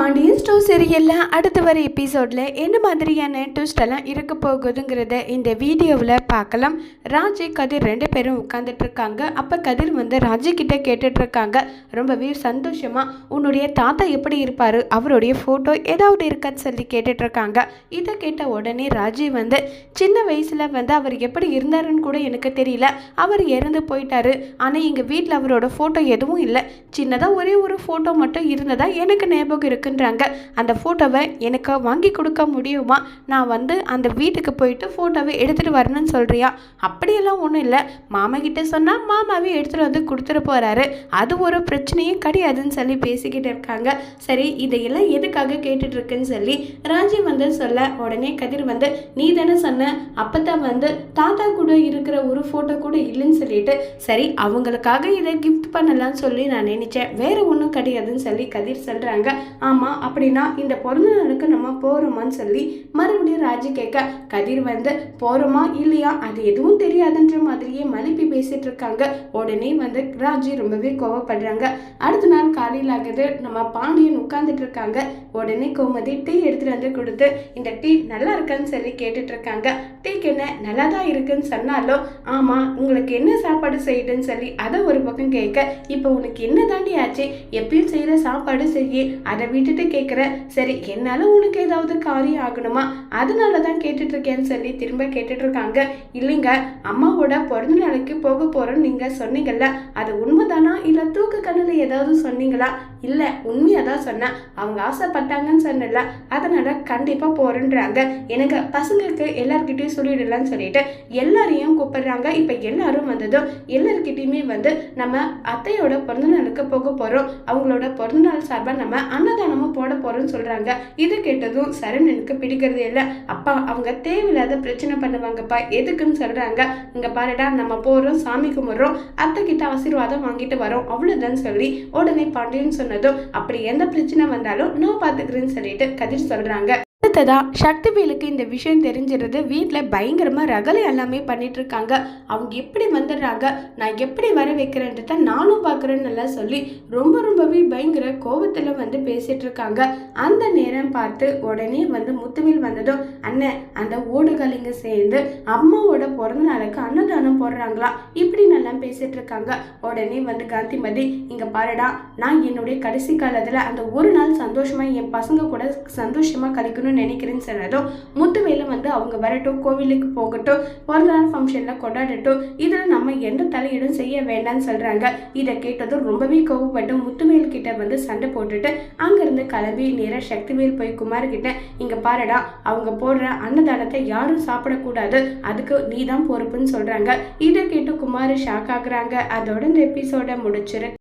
Pandian store சீரியலில் அடுத்து வர எபிசோடில் என்ன மாதிரியான ட்விஸ்ட் எல்லாம் இருக்க போகுதுங்கிறத இந்த வீடியோவில் பார்க்கலாம். ராஜி கதிர் ரெண்டு பேரும் உட்காந்துட்டு இருக்காங்க. அப்போ கதிர் வந்து ராஜி கிட்ட கேட்டுட்டு இருக்காங்க. ரொம்பவே சந்தோஷமா உன்னுடைய தாத்தா எப்படி இருப்பார்? அவருடைய ஃபோட்டோ ஏதாவது இருக்கான்னு சொல்லி கேட்டுட்டு இருக்காங்க. இதை கேட்ட உடனே ராஜி வந்து சின்ன வயசில் வந்து அவர் எப்படி இருந்தாருன்னு கூட எனக்கு தெரியல. அவர் இறந்து போயிட்டாரு. ஆனால் எங்கள் வீட்டில் அவரோட ஃபோட்டோ எதுவும் இல்லை. சின்னதாக ஒரே ஒரு ஃபோட்டோ மட்டும் இருந்ததா எனக்கு ஞாபகம் இருக்குன்றாங்க அந்த ஃபோட்டோவை எனக்கு வாங்கி கொடுக்க முடியுமா? நான் வந்து அந்த வீட்டுக்கு போயிட்டு ஃபோட்டோவை எடுத்துகிட்டு வரணும்னு சொல்கிறியா அப்படியெல்லாம் ஒன்றும் இல்லை. மாமா கிட்ட சொன்னால் மாமாவே எடுத்துகிட்டு வந்து கொடுத்துட்டு போகிறாரு அது ஒரு பிரச்சனையும் கிடையாதுன்னு சொல்லி பேசிக்கிட்டு இருக்காங்க. சரி இதையெல்லாம் எதுக்காக கேட்டுட்ருக்குன்னு சொல்லி ராஜி வந்து சொல்ல உடனே கதிர் வந்து நீ தானே சொன்ன அப்போ தான் வந்து தாத்தா கூட இருக்கிற ஒரு ஃபோட்டோ கூட இல்லைன்னு சொல்லிட்டு சரி அவங்களுக்காக இதை கிஃப்ட் பண்ணலாம்னு சொல்லி நான் நினச்சேன். வேறு ஒன்றும் கிடையாதுன்னு சொல்லி கதிர் சொல்கிறாங்க ஆமாம் அப்படின்னா இந்த பிறந்த நாளுக்கு நம்ம போகிறோமான்னு சொல்லி மறுபடியும் ராஜு கேட்க கதிர் வந்து போகிறோமா இல்லையா? அது எதுவும் தெரியாதுன்ற மாதிரியே மலுப்பி பேசிட்டு இருக்காங்க. உடனே வந்து ராஜி ரொம்பவே கோவப்படுறாங்க. அடுத்த நாள் காலையில் ஆகுது நம்ம பாண்டியன் உட்கார்ந்துட்டு இருக்காங்க. உடனே கோமதி டீ எடுத்துகிட்டு வந்து கொடுத்து இந்த டீ நல்லா இருக்கான்னு சொல்லி கேட்டுட்டு இருக்காங்க. டீக்கு என்ன நல்லா தான் இருக்குன்னு சொன்னாலும் ஆமாம் உங்களுக்கு என்ன சாப்பாடு செய்யுதுன்னு சொல்லி அதை ஒரு பக்கம் கேட்க இப்போ உனக்கு என்ன தாண்டி ஆச்சு? எப்பயும் செய்கிற சாப்பாடு செய்ய அதை விட்டுட்டு கேட்குற சரி என்னால் உனக்கு ஏதாவது காரியம் ஆகணுமா? அதனால தான் கேட்டுட்ருக்கேன்னு சொல்லி திரும்ப கேட்டுட்ருக்காங்க. இல்லைங்க அம்மாவோட பிறந்த நாளைக்கு போக போகிறோன்னு நீங்கள் சொன்னீங்கல்ல அது உண்மைதானா? இல்லை தூக்கு கண்ணில் ஏதாவது சொன்னீங்களா? இல்லை உண்மையாக தான் சொன்னேன் அவங்க ஆசைப்பட்டாங்கன்னு சொன்னல அதனால் கண்டிப்பாக போகிறேன்றாங்க எனக்கு பசங்களுக்கு எல்லாருக்கிட்டையும் சொல்லிடலான்னு சொல்லிட்டு எல்லாரையும் கூப்பிடுறாங்க. இப்போ எல்லாரும் வந்ததும் எல்லாருக்கிட்டையுமே வந்து நம்ம அத்தையோட பிறந்தநாளுக்கு போக போகிறோம் அவங்களோட பிறந்தநாள் சார்பாக நம்ம அன்னதானமும் போட போகிறோம்னு சொல்கிறாங்க இது கேட்டதும் சரண் எனக்கு பிடிக்கிறதே இல்லை. அப்பா அவங்க தேவையில்லாத பிரச்சனை பண்ணுவாங்கப்பா. எதுக்குன்னு சொல்கிறாங்க இங்கே பாருடா நம்ம போகிறோம் சாமி கும்பிட்றோம். அத்தை கிட்ட ஆசீர்வாதம் வாங்கிட்டு வரோம். அவ்வளோதான் சொல்லி உடனே பாண்டியன் சொன்னதும் அப்படி எந்த பிரச்சனை வந்தாலும் நான் பார்த்துக்கிறேன்னு சொல்லிட்டு கதிர் சொல்கிறாங்க அடுத்ததாக சக்திவேலுக்கு இந்த விஷயம் தெரிஞ்சிருது. வீட்டில் பயங்கரமாக ரகலை எல்லாமே பண்ணிட்டு இருக்காங்க அவங்க எப்படி வந்துடுறாங்க? நான் எப்படி வர வைக்கிறேன்றத நானும் பார்க்குறேன்னு எல்லாம் சொல்லி ரொம்ப ரொம்பவே பயங்கர கோபத்தில் வந்து பேசிகிட்டு இருக்காங்க அந்த நேரம் பார்த்து உடனே வந்து முத்துவில் வந்ததும் அண்ணன் அந்த ஓடுகளிங்க சேர்ந்து அம்மாவோட பிறந்த நாளுக்கு அன்னதானம் போடுறாங்களா? இப்படி நல்லா பேசிகிட்டு இருக்காங்க உடனே வந்து காந்திமதி இங்கே பாருடா நான் என்னுடைய கடைசி காலத்தில் அந்த ஒரு நாள் சந்தோஷமாக என் பசங்க கூட சந்தோஷமாக கழிக்கணும்னு நினைக்கிறேன்னு சொன்னதும் முத்துவேல வந்து அவங்க வரட்டும் கோவிலுக்கு போகட்டும் பிறந்த ஃபங்க்ஷனில் ஃபங்க்ஷன்ல கொண்டாடட்டும் இதுல நம்ம எந்த தலையீடும் செய்ய வேண்டாம்னு சொல்றாங்க. இதை கேட்டதும் ரொம்பவே கோவப்பட்டு முத்துவேல் கிட்ட வந்து சண்டை போட்டுட்டு அங்கேருந்து கிளம்பி நேராக சக்திவேல் போய் குமார் கிட்ட இங்க பாருடா அவங்க போடுற அன்னதானத்தை யாரும் சாப்பிடக்கூடாது அதுக்கு நீ தான் பொறுப்புன்னு சொல்றாங்க. இதை கேட்டு குமார் ஷாக் ஆகுறாங்க. அதோட இந்த எபிசோட முடிச்சிரு